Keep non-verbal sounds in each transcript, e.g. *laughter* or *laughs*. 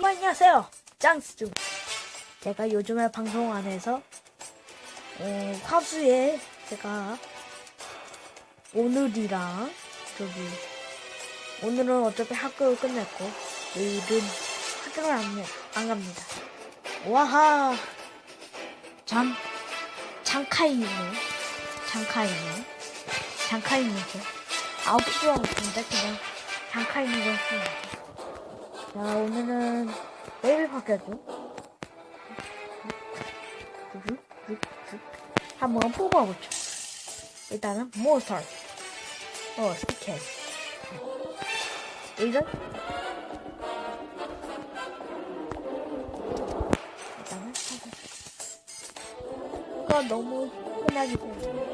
안녕하세요. 짱스중. 제가 요즘에 방송 안에서 어, 화수에 제가 오늘이랑 저기 오늘은 어차피 학교를 끝냈고 내일은 학교를 안, 안 갑니다. 와하. 참 장카이네. 장카이네. 장카이네죠. 아홉 필요 없는데 그냥 장카이네를 씁니다. 자, 오늘은 내일 바뀌었죠? 한번 뽑아보죠. 일단은 몬스터. 어, 스티켓. 이건 일단은 사진. 이거 너무 흔하기 때문에.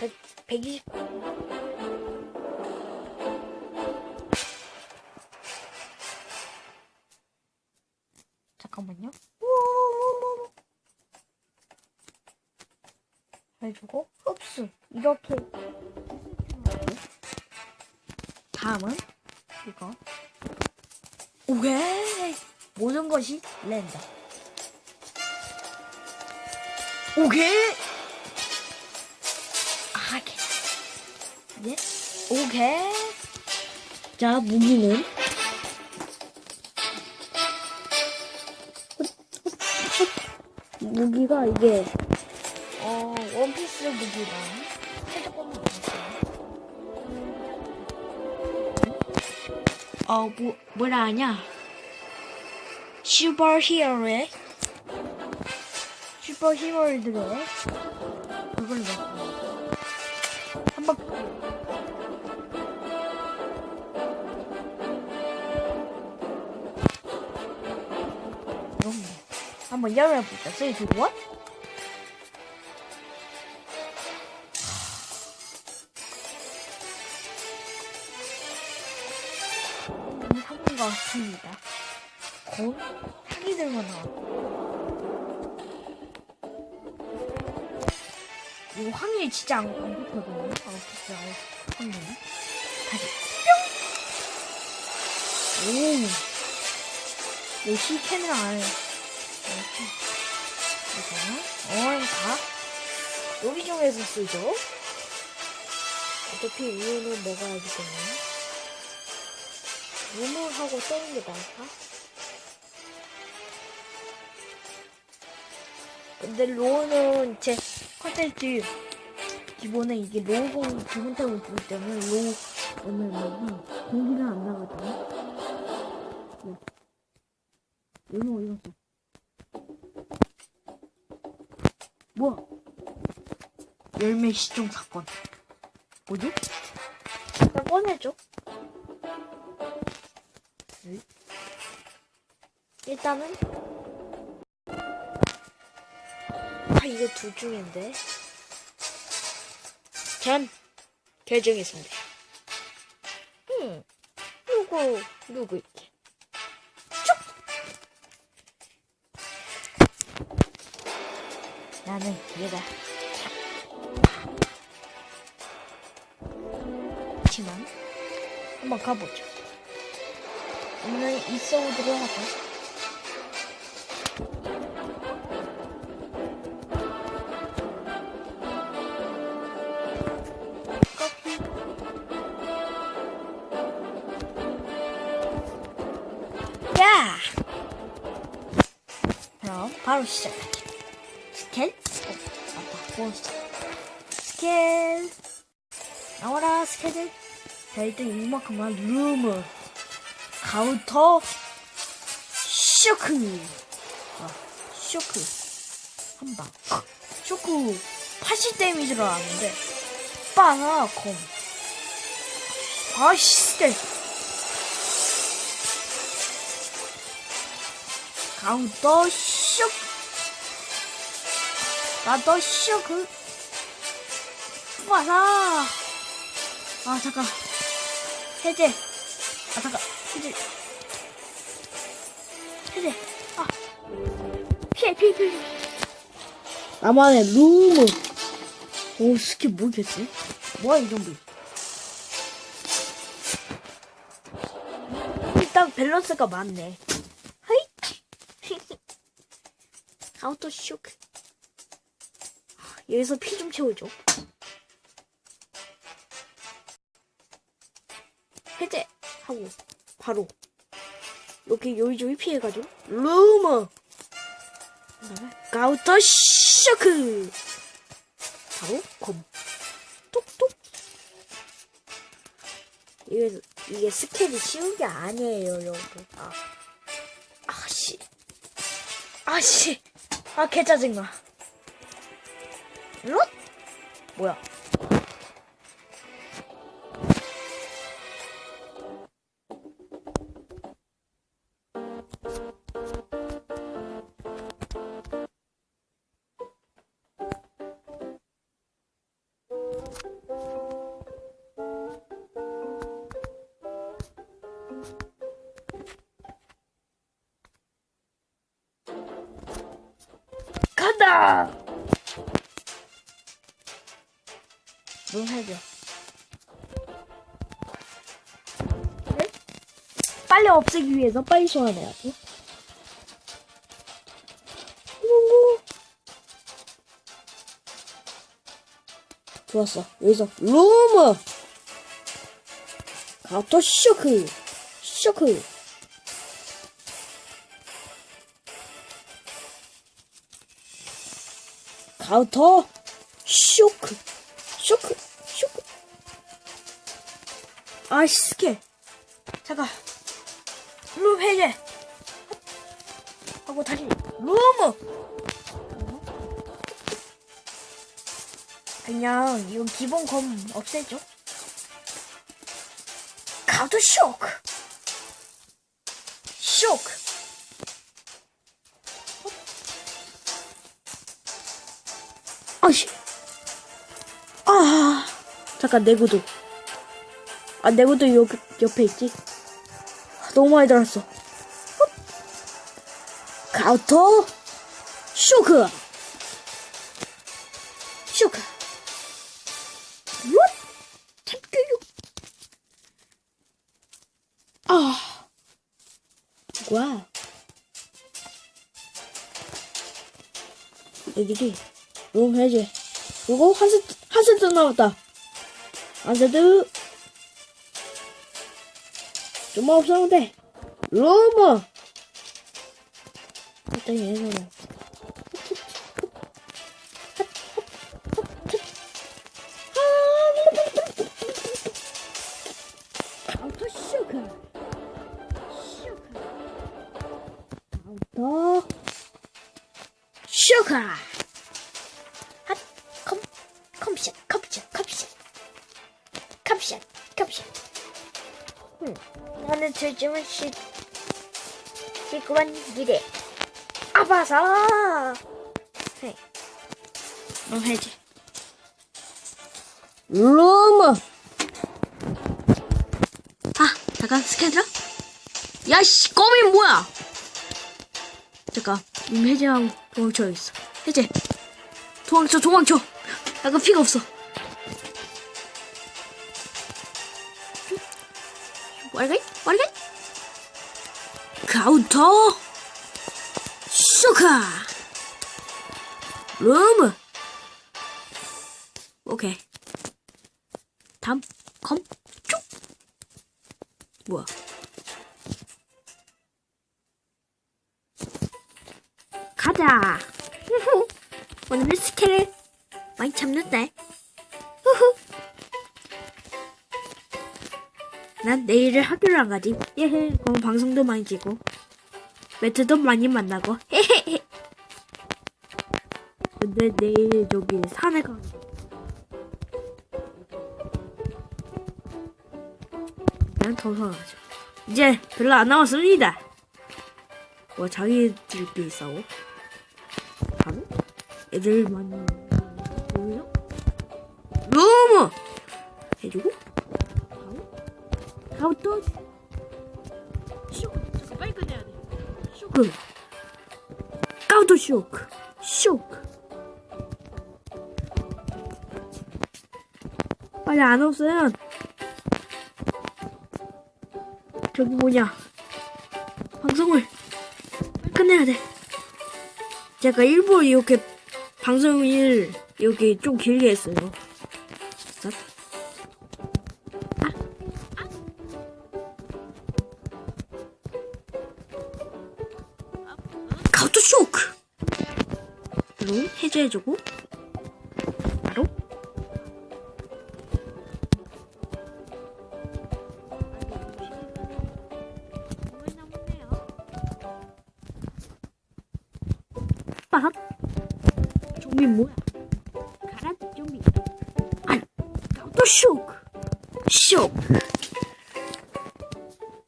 100, 120. 잠깐만요. 해주고. 흡수. 이렇게. 다음은 이거. 오케이 모든 것이 랜덤. 오케이 오케이 자 무기는 무기가 이게 어 원피스 무기랑 살짝만 나왔어요. 어 뭐 뭐라 하냐? 슈퍼 히어로의 슈퍼 히어로들의 그걸 넣고 한번 그럼 한번 열어보자. 3, 2, 1. 한것 같습니다. 곧 향이들만 나와. 이거 확률이 진짜 안, 안 붙거든요. 아, 진짜 확률이. 다시 뿅! 오! 역시 해. 이렇게. 이거는 다 여기 중에서 쓰죠. 어차피 우유는 먹어야 하기 때문에. 우물하고 떠는 게 나을까? 근데 로우는 제 컨텐츠 기본에 이게 로우공 기본템을 주기 때문에 로우는 여기 공기가 안 나거든요. 네. 이거 어디 갔어? 뭐야? 열매 시종 사건. 뭐지? 잠깐 꺼내줘. 응? 일단은 아 이거 둘 중인데 전 결정했습니다. 음 누구 누구 있지? 나는 얘가 하지만 한번 가보죠. 오늘 오도록 하고. 야! 그럼 바로 시작하죠. 스캔? 몬스터. 스캔. 나와라, 스캔을. 자, 일단 이만큼만 룸을. 카운터 쇼크 아, 쇼크 한방 쇼크 80 데미지로 나왔는데 빠나 콤 아씨 스텔 카운터 쇼. 나도 쇼크. 와라. 아 잠깐. 해제. 아 잠깐. 해제. 해제. 아. 피해 피해 피해. 나만의 룸. 오 스킬 뭐겠지? 뭐야 이 좀비? 일단 밸런스가 맞네. 하이. *laughs* 아우토 쇼크. 여기서 피 좀 채워줘. 해제 하고 바로 이렇게 요리조리 피해가지고 루머! 가우터 쇼크! 바로 검. 톡톡 이게 이게 스킬이 쉬운 게 아니에요 여러분. 아. 아씨. 아씨. 아 개짜증나 롯? 뭐야? 간다 문 해줘 네? 빨리 없애기 위해서 빨리 소환해야지 우. 좋았어. 여기서 룸. 가토 쇼크. 쇼크. 쇼크. 쇼크. 아이씨 스킬 잠깐. 룸 해제. 하고 다시 룸 그냥 이건 기본 검 없애죠 가도 쇼크. 쇼크. 아씨. 아. 잠깐 내구도. 아 내구도 요 옆에 있지. 아, 너무 많이 들었어. 헛. 가우터 쇼크. 쇼크. 롯. 탑교육. 아. 와. 여기지. 룸 해제. 그리고 한세트, 한세트 남았다. 한세트. 좀만 없어도 돼. 룸! 일단 얘는. 카운터 쇼크. 나는 요즘은 시 시구한 미래 아바사 네. 어, 해지. 룸! 아, 잠깐, 스캔들어? 야, 씨, 껌이 뭐야? 잠깐, 룸 해제하고 도망쳐야겠어. 해제. 도망쳐, 도망쳐. 약간 피가 없어. 와리가이? 카운터! 쇼카! 룸! 오케이. 다음, 검, 쭉! 뭐야? 가자! *laughs* 오늘은 스킬을 많이 잡는데. 난 내일을 학교를 안 가지. 예헤. 그럼 방송도 많이 찍고. 매트도 많이 만나고. 헤헤헤. 근데 내일 저기 산에 가. 난 더서하죠 이제 별로 안 남았습니다. 뭐 자기들끼리 싸워. 바로 애들만 보여. 너무 해주고 카운터 쇼크. 잠깐 빨리 끝내야 돼. 쇼크. 카운터 쇼크. 쇼크. 빨리 안 없으면 저기 뭐냐 방송을 끝내야 돼 제가 일부러 이렇게 방송을 이렇게 좀 길게 했어요 해제해주고. 바로. 빠합 좀비 뭐야? 가라 좀비 아니 카운터 쇼크. 쇼크.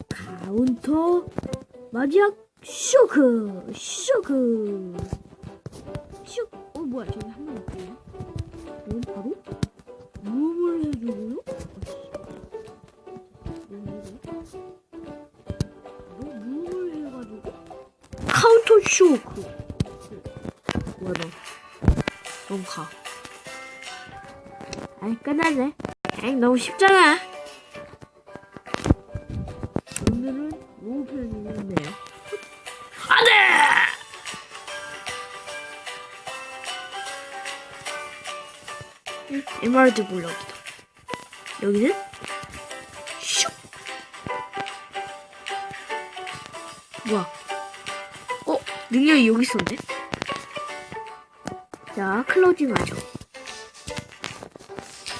카운터 마지막 쇼크. 쇼크 뭐야? 저기 한 번 있고요 이건 바로 무음을 해주고요? 바로 무음을 해가지고 카운터 쇼크 뭐야 너. 너무 가. 아이 끝났네 아이 너무 쉽잖아. 오늘은 로우편이었네요 에메랄드 블럭이다 여기는 슉 뭐야 어 능력이 여기 있었네 자, 클로징 하죠.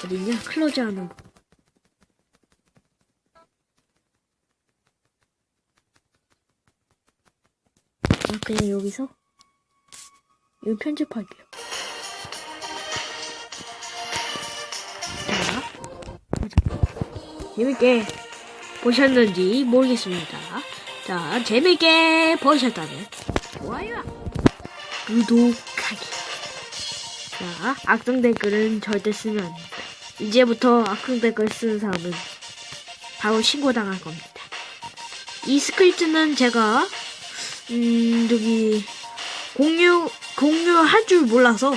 어디냐? 클로즈 하는 거. 아, 그냥 여기서 이거 편집할게요. 재밌게 보셨는지 모르겠습니다. 자, 재밌게 보셨다면 좋아요, 구독하기. 자, 악성 댓글은 절대 쓰면 안 됩니다. 이제부터 악성 댓글 쓰는 사람은 바로 신고당할 겁니다. 이 스크립트는 제가, 음, 저기, 공유, 공유할 줄 몰라서,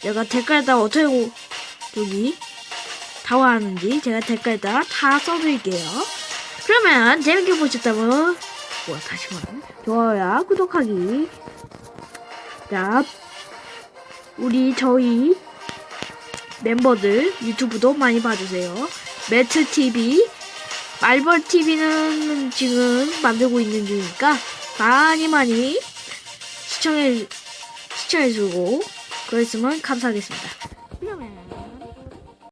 제가 댓글에다 어떻게, 고- 저기, 다화하는지 제가 댓글에다 다 써드릴게요. 그러면 재밌게 보셨다면, 뭐야, 다시 말해. 좋아요, 구독하기. 자, 우리 저희 멤버들 유튜브도 많이 봐주세요. 매트 TV, 말벌 TV는 지금 만들고 있는 중이니까 많이 많이 시청해 시청해주고 그랬으면 감사하겠습니다. 그러면